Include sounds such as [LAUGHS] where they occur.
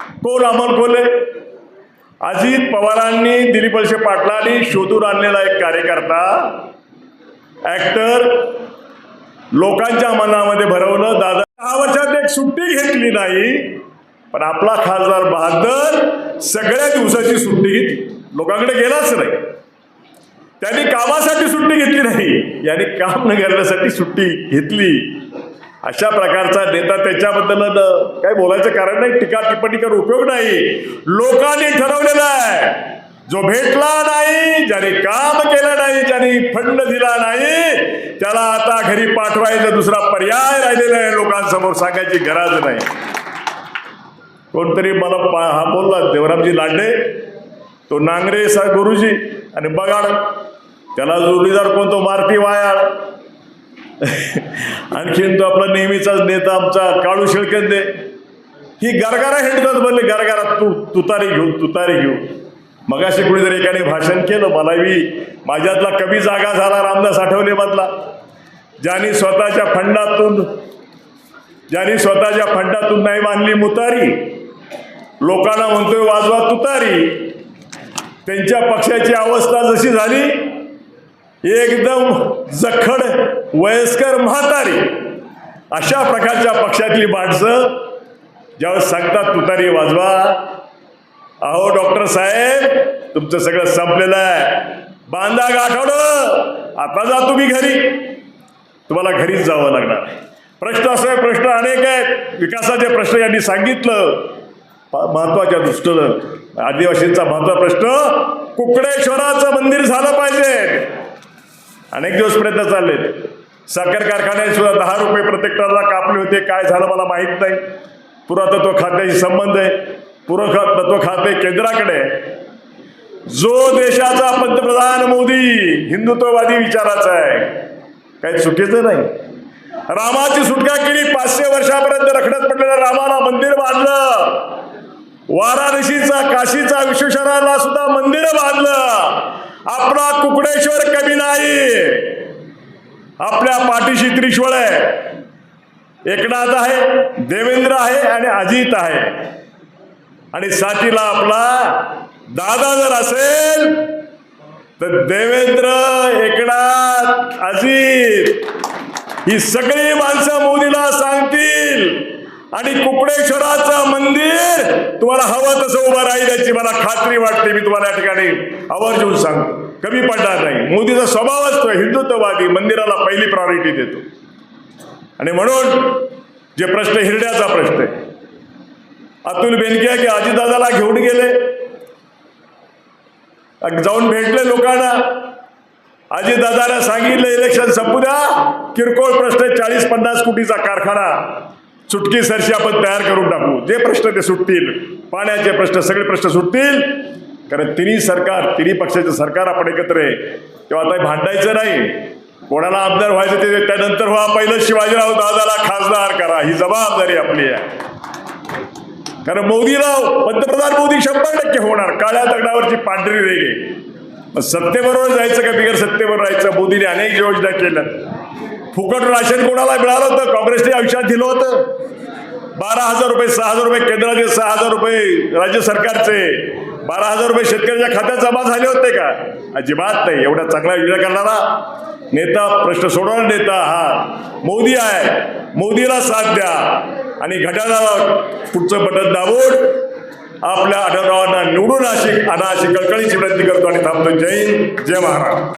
कोण अमोल कोल्हे अजित पवारांनी दिलीप वळसे पाटलांनी शोधून आणलेला एक कार्यकर्ता. ऍक्टर लोकांच्या मनामध्ये भरवलं. दादा दहा वर्षात एक सुट्टी घेतली नाही पण आपला खासदार बहादर सगळ्या दिवसाची सुट्टी घेतली लोकांकडे गेलाच नाही. त्यांनी कामासाठी सुट्टी घेतली नाही. यांनी काम न करण्यासाठी सुट्टी घेतली. अशा प्रकारचा नेता त्याच्याबद्दल काही बोलायचं कारण नाही टीका टिप्पणी करून उपयोग नाही. लोकांनी ठरवलेलं आहे जो भेटला नाही ज्याने काम केलं नाही ज्याने फंड दिला नाही त्याला आता घरी पाठवायचा दुसरा पर्याय राहिलेला आहे लोकांसमोर सांगायची गरज नाही. कोणतरी मला पा- हा बोलला देवरामजी लांडे तो नांगरे सा गुरुजी आणि बगाड त्याला जोडीदार कोणतो मारती वायाळ. [LAUGHS] आणखीन तो आपला नेहमीचाच नेता आमचा काळू शेळकंदे. ही गरगारा हिंडतात म्हणले गरगारा तू तुतारी घेऊ तुतारी घेऊ मगाशी कुणीतरी एकाने भाषण केलं मलाही माझ्यातला कमी जागा झाला रामदास आठवले मधला ज्यांनी स्वतःच्या फंडातून ज्यांनी स्वतःच्या फंडातून नाही मानली मुतारी लोकांना म्हणतोय वाजवा तुतारी. त्यांच्या पक्षाची अवस्था जशी झाली एकदम जखड वयस्कर म्हातारी अशा प्रकारच्या पक्षातली माणसं ज्यावेळेस सांगतात तुतारी वाजवा. अहो डॉक्टर साहेब तुमचं सगळं संपलेलं आहे. बांधा गाठवड. आता जा तुम्ही घरी. तुम्हाला घरीच जावं लागणार. प्रश्न असे प्रश्न अनेक आहेत. विकासाचे प्रश्न यांनी सांगितलं. महत्त्वाच्या दृष्टीनं आदिवासींचा महत्त्वाचा प्रश्न कुकडेश्वराचं मंदिर झालं पाहिजे. अनेक दिवस प्रयत्न चालले साखर कारखान्यात सुद्धा दहा रुपये प्रत्येक टनला कापले होते. काय झालं मला माहीत नाही. पुरातत्व खात्याशी संबंध आहे. पुरातत्व खाते केंद्राकडे. जो देशाचा पंतप्रधान मोदी हिंदुत्ववादी विचाराचा आहे. काही चुकीचं नाही. रामाची सुटका केली पाचशे वर्षापर्यंत रखडत पडलेल्या रामाला मंदिर बांधलं. वाराणसीचा काशीचा विश्वेश्वराला सुद्धा मंदिर बांधलं. आपला कुकडेश्वर कमी नाही. आपल्या पाठीशी त्रिश्वळ आहे. एकनाथ आहे देवेंद्र आहे आणि अजित आहे. आणि साथीला आपला दादा जर असेल तर देवेंद्र एकनाथ अजित ही सगळी माणसं मोदीला सांगतील. आणि कुकडेश्वराचं मंदिर तुम्हाला हवं तसं उभं राहील याची मला खात्री वाटते मी तुम्हाला या ठिकाणी आवर्जून सांगतो. कमी पडणार नाही. मोदीचा स्वभाव असतो हिंदुत्ववादी मंदिराला पहिली प्रायोरिटी देतो. आणि म्हणून जे प्रश्न हिरड्याचा प्रश्न आहे अतुल बेनके की आजीदादाला घेऊन गेले. जाऊन भेटले लोकांना. अजितदादाला सांगितलं इलेक्शन संपू द्या. किरकोळ प्रश्न चाळीस पन्नास कोटीचा कारखाना. चुटकी सरशी आपण तयार करून टाकू. जे प्रश्न ते सुटतील पाण्याचे प्रश्न सगळे प्रश्न सुटतील. कारण तिन्ही सरकार तिन्ही पक्षाचं सरकार आपण एकत्र आहे. तेव्हा आता भांडायचं नाही. कोणाला आमदार व्हायचं ते त्यानंतर व्हा. पहिलं शिवाजीराव दादाला खासदार करा. ही जबाबदारी आपली आहे. कारण मोदीराव पंतप्रधान मोदी शंभर टक्के होणार. काळ्या दगडावरची पांढरी रेगे सत्तेबरोबर जायचं का बिगर सत्तेबरोबर राहायचं? मोदीने अनेक योजना केल्या. फुकट राशन कोणाला मिळालं होतं? काँग्रेसने आयुष्यात दिलं होतं. बारा हजार रुपये सहा हजार रुपये केंद्राचे सहा हजार रुपये राज्य सरकारचे. बारा हजार रुपये शेतकऱ्याच्या खात्यात जमा झाले होते का? अजिबात नाही. एवढा चांगला योजना करणारा नेता प्रश्न सोडवणारा नेता हा मोदी आहे. मोदीला साथ द्या. आणि घटनाला पुढचं बटन दाबून आपल्या आढळरावांना निवडून अशी अनाशी कळकळीची विनंती करतो आणि थांबतो. जय हिंद, जय महाराज